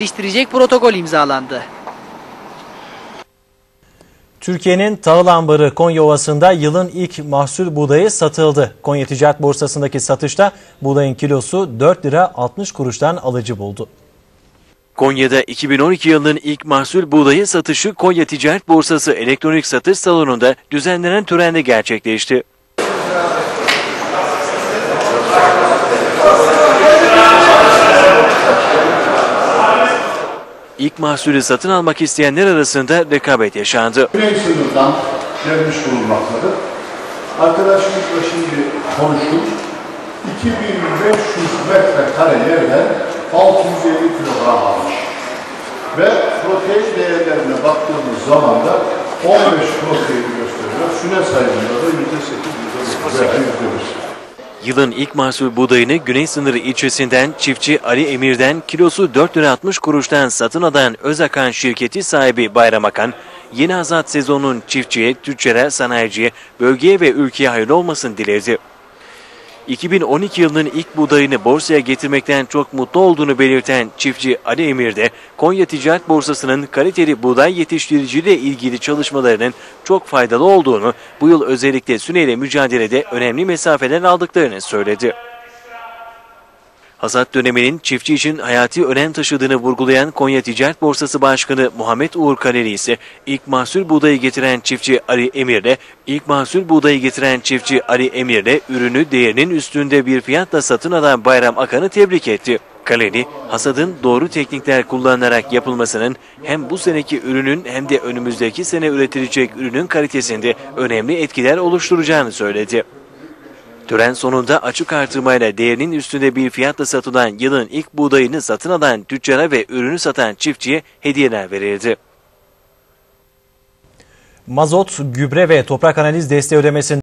geliştirecek protokol imzalandı. Türkiye'nin tahıl ambarı Konya Ovası'nda yılın ilk mahsul buğdayı satıldı. Konya Ticaret Borsası'ndaki satışta buğdayın kilosu 4 lira 60 kuruştan alıcı buldu. Konya'da 2012 yılının ilk mahsul buğdayı satışı Konya Ticaret Borsası elektronik satış salonunda düzenlenen törende gerçekleşti. İlk mahsulü satın almak isteyenler arasında rekabet yaşandı. Güney sınırdan gelmiş bulunmaktadır. Arkadaşımızla şimdi konuştuk. 2500 metrekare yerden 650 kilogram almış. Ve protein değerlerine baktığımız zaman da 15 protein gösteriyor. Süne sayımında da %8, %9 veya %1. Yılın ilk mahsul buğdayını Güney Sınırı ilçesinden çiftçi Ali Emir'den kilosu 4 lira 60 kuruştan satın alan Özakan şirketi sahibi Bayram Akan, yeni hasat sezonunun çiftçiye, tüccara, sanayiciye, bölgeye ve ülkeye hayırlı olmasını diledi. 2012 yılının ilk buğdayını borsaya getirmekten çok mutlu olduğunu belirten çiftçi Ali Emir de Konya Ticaret Borsası'nın kaliteli buğday yetiştiriciliği ilgili çalışmalarının çok faydalı olduğunu, bu yıl özellikle süneyle mücadelede önemli mesafeler aldıklarını söyledi. Hasat döneminin çiftçi için hayati önem taşıdığını vurgulayan Konya Ticaret Borsası Başkanı Muhammed Uğur Kaleli ise ilk mahsul buğdayı getiren çiftçi Ali Emir'le ilk mahsul buğdayı getiren çiftçi Ali Emir'le ürünü değerinin üstünde bir fiyatla satın alan Bayram Akan'ı tebrik etti. Kaleli, hasadın doğru teknikler kullanılarak yapılmasının hem bu seneki ürünün hem de önümüzdeki sene üretilecek ürünün kalitesinde önemli etkiler oluşturacağını söyledi. Tören sonunda açık artırmayla değerinin üstünde bir fiyatla satılan yılın ilk buğdayını satın alan tüccara ve ürünü satan çiftçiye hediyeler verildi. Mazot, gübre ve toprak analiz desteği ödemesinde